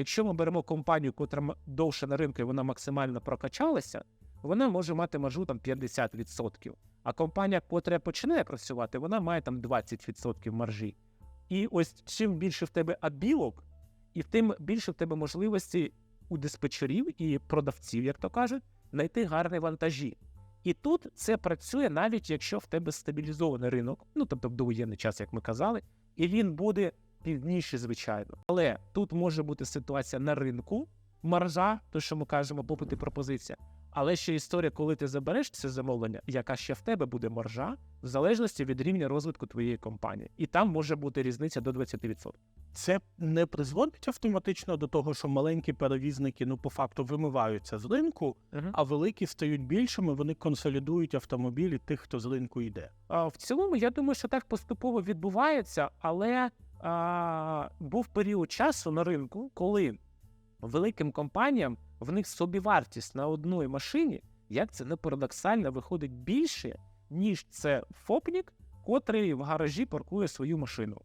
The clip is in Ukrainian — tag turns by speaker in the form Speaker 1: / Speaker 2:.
Speaker 1: Якщо ми беремо компанію, котра довше на ринку і вона максимально прокачалася, вона може мати маржу там 50%. А компанія, котра починає працювати, вона має там 20% маржі. І ось чим більше в тебе абілок, і тим більше в тебе можливості у диспетчерів і продавців, як то кажуть, знайти гарні вантажі. І тут це працює навіть якщо в тебе стабілізований ринок, ну тобто в довоєнний час, як ми казали, і він буде пізніше, звичайно. Але тут може бути ситуація на ринку, маржа, то що ми кажемо, попит і пропозиція. Але ще історія, коли ти забереш це замовлення, яка ще в тебе буде маржа, в залежності від рівня розвитку твоєї компанії. І там може бути різниця до 20%.
Speaker 2: Це не призводить автоматично до того, що маленькі перевізники ну по факту вимиваються з ринку, а великі стають більшими, вони консолідують автомобілі тих, хто з ринку йде.
Speaker 1: А, В цілому, я думаю, що так поступово відбувається, але а, був період часу на ринку, коли великим компаніям в них собівартість на одній машині, як це не парадоксально, виходить більше, ніж це ФОПнік, котрий в гаражі паркує свою машину.